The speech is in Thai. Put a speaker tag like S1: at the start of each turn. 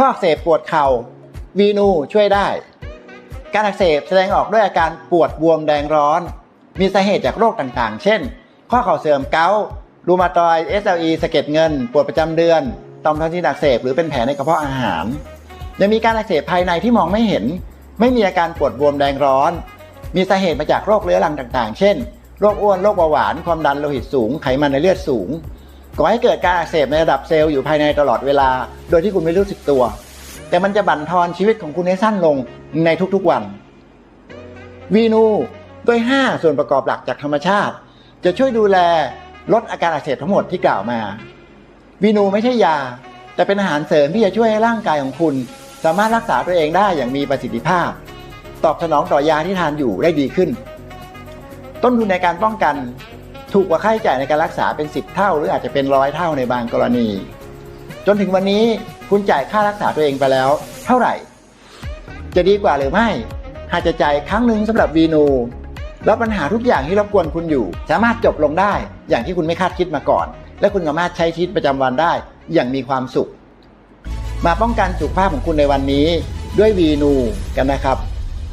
S1: ข้ออักเสบปวดเข่าวีนูช่วยได้ การอักเสบแสดงออกด้วยอาการปวดบวมแดงร้อน มีสาเหตุจากโรคต่างๆ เช่น ข้อเข่าเสื่อมเกาต์รูมาตอยด์ SLE สะเก็ดเงิน ปวดประจำเดือนต่อมทอนซิลอักเสบหรือเป็นแผลในกระเพาะอาหารยังมีการอักเสบภายในที่มองไม่เห็น ไม่มีอาการปวดบวมแดงร้อน มีสาเหตุมาจากโรคเรื้อรังต่างๆ เช่น โรคอ้วน โรคเบาหวาน ความดันโลหิตสูง ไขมันในเลือดสูง ก่อให้เกิดการอักเสบในระดับเซลล์อยู่ภายในตลอดเวลา โดยที่คุณไม่รู้สึกตัว แต่มันจะบั่นทอนชีวิตของคุณให้สั้นลงในทุกๆวัน วีนูด้วย5 ส่วนประกอบหลักจากธรรมชาติ จะช่วยดูแลลดอาการอักเสบทั้งหมดที่กล่าวมา วีนูไม่ใช่ยา แต่เป็นอาหารเสริมที่จะช่วยให้ร่างกายของคุณ สามารถรักษาตัวเองได้อย่างมีประสิทธิภาพ ตอบสนองต่อยาที่ทานอยู่ได้ดีขึ้น ต้นทุนในการป้องกัน ถูกกว่าค่าใช้จ่ายในการรักษาเป็น 10 เท่า หรืออาจจะเป็นร้อยเท่าในบางกรณี จนถึงวันนี้คุณจ่ายค่ารักษาตัวเองไปแล้ว เท่าไหร่ จะดีกว่าหรือไม่หากจะจ่ายครั้งหนึ่งสำหรับวีนูแล้วปัญหาทุกอย่างที่รบกวนคุณอยู่ สามารถจบลงได้ อย่างที่คุณไม่คาดคิดมาก่อน และคุณสามารถใช้ชีวิตประจำวันได้ อย่างมีความสุข มาป้องกันสุขภาพของคุณในวันนี้ด้วยวีนูกันนะครับ